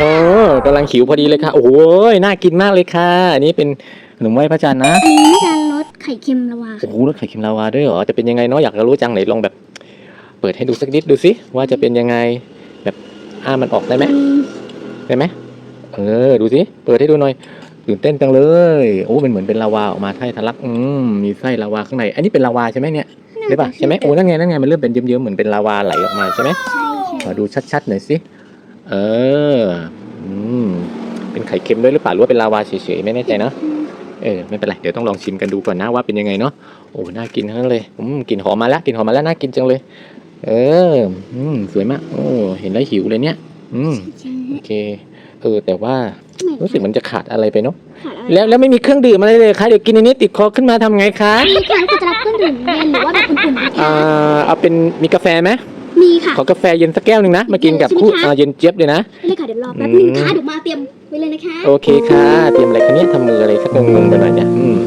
โอ้กำลังหิวพอดีเลยค่ะโอ้โหน่ากินมากเลยค่ะ อันนี้เป็นขนมไหว้พระจันทร์นะอันนี้จะรสไข่เค็มละวาโอ้โหรสไข่เค็มลาวาด้วยเหรอจะเป็นยังไงเนาะอยากจะรู้จังไหนลองแบบ เปิดให้ดูสักนิดดูสิว่าจะเป็นยังไงแบบอ้ามันออกได้ไหมอืมได้ไหมเออดูสิเปิดให้ดูหน่อยตื่นเต้นจังเลยโอ้มันเหมือนเป็นลาวาออกมาไส้ทะลักอืมมีไส้ลาวาข้างใน อันนี้เป็นลาวาใช่ไหมเนี่ยใช่ปะใช่ไหมโอ้นั่นไงนั่นไงมันเริ่มเป็นเยิ้มๆเหมือนเป็นลาวาไหลออกมาใช่ไหมใช่ขอค่ะดูชัดๆหน่อยสิ เอออืมเป็นไข่เค็มด้วยหรือเปล่าหรือว่าเป็นลาวาเฉยๆไม่แน่ใจเนอะเออไม่เป็นไรเดี๋ยวต้องลองชิมกันดูก่อนนะว่าเป็นยังไงเนาะโอ้น่ากินทั้งนั้นเลยอืมกลิ่นหอมมาแล้วกลิ่นหอมมาแล้วน่ากินจังเลย เอออืมสวยมากโอ้เห็นแล้วหิวเลยเนี่ย อืมใช่โอเค เออ แต่ว่าไม่รู้สึกมันจะขาดอะไรไปเนาะขาดอะไรแล้วแล้วไม่มีเครื่องดื่มอะไรเลยคะเดี๋ยวกินอันนี้ติดคอขึ้นมาทำไงคะมีค่ะคุณจะรับเครื่องดื่มเย็นหรือว่าแบบอุ่นๆดีอ่คะาเอาเป็นมีกาแฟไหม มีค่ะ ขอกาแฟเย็นสักแก้วหนึ่งนะ มากินกับคู่เย็นเจี๊ยบเลยนะ ได้ค่ะเดี๋ยวรอแป๊บนึงค่ะเดี๋ยวมาเตรียมไปเลยนะคะ โอเคค่ะ เตรียมอะไรคะเนี่ยทำมืออะไรสักงงๆไปหน่อยเนี่ยอืม